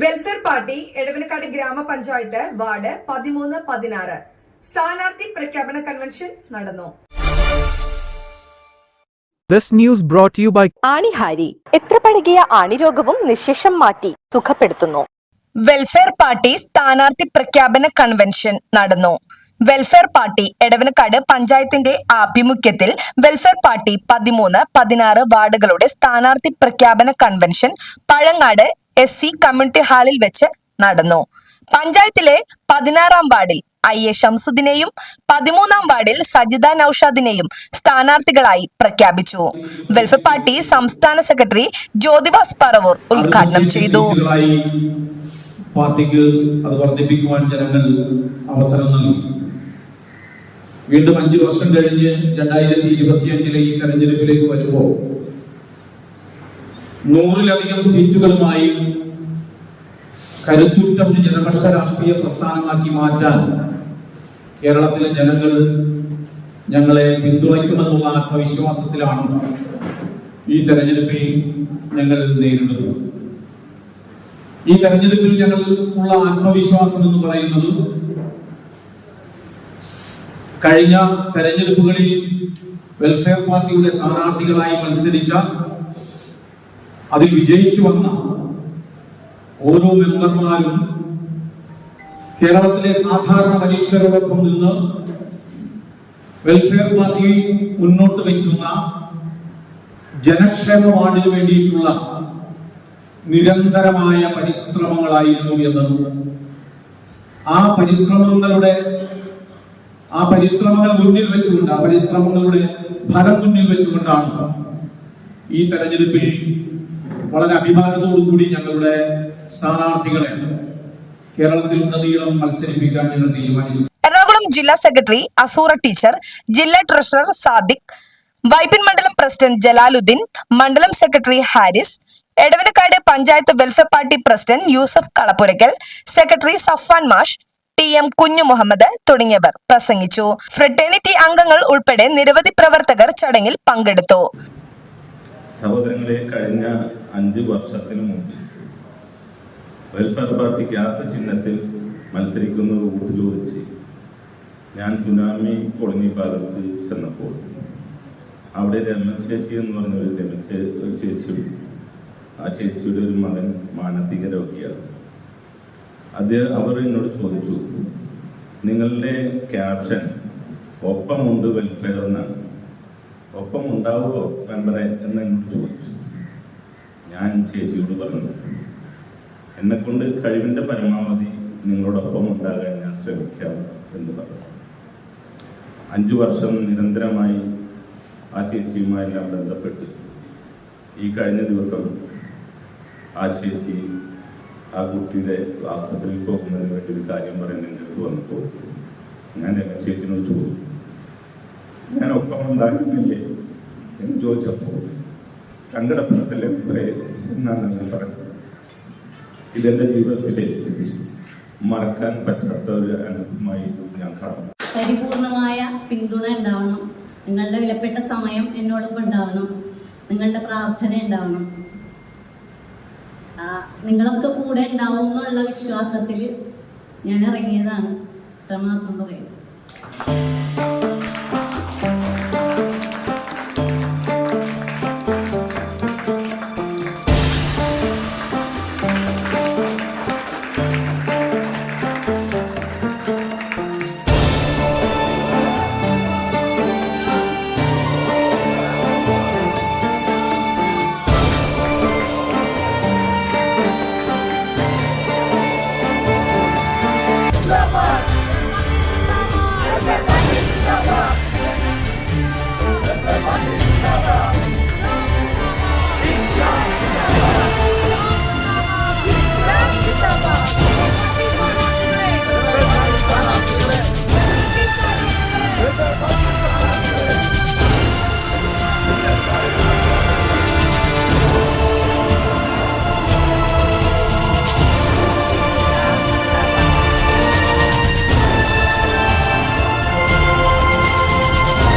Welfare party Edavanakkad ഗ്രാമപഞ്ചായത്ത് ward പതിമൂന്ന് പതിനാറ്. സ്ഥാനാർത്ഥി പ്രഖ്യാപന കൺവെൻഷൻ നടന്നു. This news brought to you by ആണിഹാരി. എത്ര പഴകിയ ആണിരോഗവും നിശേഷം മാറ്റി സുഖപ്പെടുത്തുന്നു. വെൽഫെയർ പാർട്ടി സ്ഥാനാർത്ഥി പ്രഖ്യാപന കൺവെൻഷൻ നടന്നു. വെൽഫെയർ പാർട്ടി എടവനക്കാട് പഞ്ചായത്തിന്റെ ആഭിമുഖ്യത്തിൽ വെൽഫെയർ പാർട്ടി പതിമൂന്ന് പതിനാറ് വാർഡുകളുടെ സ്ഥാനാർത്ഥി പ്രഖ്യാപന convention Pazhangad S C community ഹാളിൽ വെച്ച് നടന്നു. പഞ്ചായത്തിലെ പതിനാറാം വാർഡിൽ ഐ എ ഷംസുദ്ദിനെയും പതിമൂന്നാം വാർഡിൽ സജിത നൌഷാദിനെയും സ്ഥാനാർത്ഥികളായി പ്രഖ്യാപിച്ചു. വെൽഫെയർ പാർട്ടി സംസ്ഥാന സെക്രട്ടറി ജ്യോതിവാസ് പറവൂർ ഉദ്ഘാടനം ചെയ്തു. പാർട്ടിക്ക് അത് വർദ്ധിപ്പിക്കുവാൻ ജനങ്ങൾ അവസരം നൽകി. വീണ്ടും അഞ്ചു വർഷം കഴിഞ്ഞ് രണ്ടായിരത്തി ഇരുപത്തിയഞ്ചിലെ ഈ തെരഞ്ഞെടുപ്പിലേക്ക് വരുമ്പോൾ നൂറിലധികം സീറ്റുകളുമായി കരുത്തുറ്റ ഒരു ജനപക്ഷ രാഷ്ട്രീയ പ്രസ്ഥാനമാക്കി മാറ്റാൻ കേരളത്തിലെ ജനങ്ങൾ ഞങ്ങളെ പിന്തുണയ്ക്കുമെന്നുള്ള ആത്മവിശ്വാസത്തിലാണ് ഈ തെരഞ്ഞെടുപ്പിൽ ഞങ്ങൾ നേരിടുന്നത്. ഈ തെരഞ്ഞെടുപ്പിൽ ഞങ്ങൾ ഉള്ള ആത്മവിശ്വാസം എന്ന് പറയുന്നത് കഴിഞ്ഞ തെരഞ്ഞെടുപ്പുകളിൽ വെൽഫെയർ പാർട്ടിയുടെ സ്ഥാനാർത്ഥികളായി മത്സരിച്ച അതിൽ വിജയിച്ചു വന്ന ഓരോ മെമ്പർമാരും കേരളത്തിലെ സാധാരണ മനുഷ്യരോടൊപ്പം നിന്ന് വെൽഫെയർ പാർട്ടി മുന്നോട്ട് വയ്ക്കുന്ന ജനക്ഷേമ വാർഡിന് വേണ്ടിയിട്ടുള്ള നിരന്തരമായ പരിശ്രമങ്ങളായിരുന്നു എന്ന്. ആ പരിശ്രമങ്ങളുടെ ആ പരിശ്രമങ്ങൾ മുന്നിൽ വെച്ചുകൊണ്ട് ആ പരിശ്രമങ്ങളുടെ ഫലം മുന്നിൽ വെച്ചുകൊണ്ടാണ് ഈ തെരഞ്ഞെടുപ്പിൽ വളരെ അഭിമാനത്തോടു കൂടി ഞങ്ങളുടെ സ്ഥാനാർത്ഥികളെ കേരളത്തിൽ ഉന്നതീളം മത്സരിപ്പിക്കാൻ ഞങ്ങൾ തീരുമാനിച്ചു. എറണാകുളം ജില്ലാ സെക്രട്ടറി അസൂറ ടീച്ചർ ജില്ലാ ട്രഷറർ സാദിഖ് വൈപ്പിൻ മണ്ഡലം പ്രസിഡന്റ് ജലാലുദ്ദീൻ മണ്ഡലം secretary Haris Edavanakkad panchayat welfare party president Yusuf Kalappurakkal secretary Safan മാഷ് ടി എം കുഞ്ഞു മുഹമ്മദ് തുടങ്ങിയവർ പ്രസംഗിച്ചു. ഫ്രട്ടേണിറ്റി അംഗങ്ങൾ ഉൾപ്പെടെ നിരവധി പ്രവർത്തകർ ചടങ്ങിൽ പങ്കെടുത്തു. സഹോദരങ്ങളെ കഴിഞ്ഞ അഞ്ച് വർഷത്തിന് മുമ്പ്. വെൽഫെയർ പാർട്ടി ഗ്യാസ് ചിഹ്നത്തിൽ മത്സരിക്കുന്ന റൂട്ടിൽ വെച്ച് ഞാൻ സുനാമി കൊളിഞ്ഞി ഭാഗത്ത് ചെന്നപ്പോൾ അവിടെ രമ ചേച്ചി എന്ന് പറഞ്ഞ ഒരു രമ ചേ- ചേച്ചി ആ ചേച്ചിയുടെ ഒരു മകൻ മാനസിക രോഗിയാണ്. അദ്ദേഹം അവർ എന്നോട് ചോദിച്ചു നിങ്ങളുടെ ക്യാപ്ഷൻ ഒപ്പമുണ്ട് വെൽഫെയർ എന്നാണ്. ഒപ്പം ഉണ്ടാവുമോ മെമ്പറെ എന്ന് എന്നോട് ചോദിച്ചു. ഞാൻ ചേച്ചിയോട് പറഞ്ഞു എന്നെ കൊണ്ട് കഴിവിന്റെ പരമാവധി നിങ്ങളോടൊപ്പം ഉണ്ടാകാൻ ഞാൻ ശ്രമിക്കാം എന്ന് പറഞ്ഞു. അഞ്ചു വർഷം നിരന്തരമായി ആ ചേച്ചിയുമായെല്ലാം ബന്ധപ്പെട്ട് ഈ കഴിഞ്ഞ ദിവസം ആ ചേച്ചി ആ കുട്ടിയുടെ ആസ്പത്രിയിൽ പോകുന്നതിന് വേണ്ടി ഒരു കാര്യം പറയാൻ എന്റെ അടുത്ത് വന്നപ്പോൾ ഞാൻ എന്റെ ചേച്ചിനോട് ചോദിച്ചു ഞാൻ ഒപ്പം ഉണ്ടാകുന്നില്ലേ എന്ന് ചോദിച്ചപ്പോൾ സങ്കടപ്പെടത്തില്ലേ. ഇവരെ എന്നാണ് ഞാൻ പറയുന്നത്? ഇതെന്റെ ജീവിതത്തിലെ മറക്കാൻ പറ്റാത്ത ഒരു അനുഭവമായി ഞാൻ കാണുന്നു. പരിപൂർണമായ പിന്തുണ ഉണ്ടാവണം. നിങ്ങളുടെ വിലപ്പെട്ട സമയം എന്നോടൊപ്പം ഉണ്ടാവണം. നിങ്ങളുടെ പ്രാർത്ഥന ഉണ്ടാവണം. നിങ്ങളൊക്കെ കൂടെ ഉണ്ടാവും എന്നുള്ള വിശ്വാസത്തിൽ ഞാൻ ഇറങ്ങിയതാണ്. ഇത്രമാത്രം പറയുന്നത്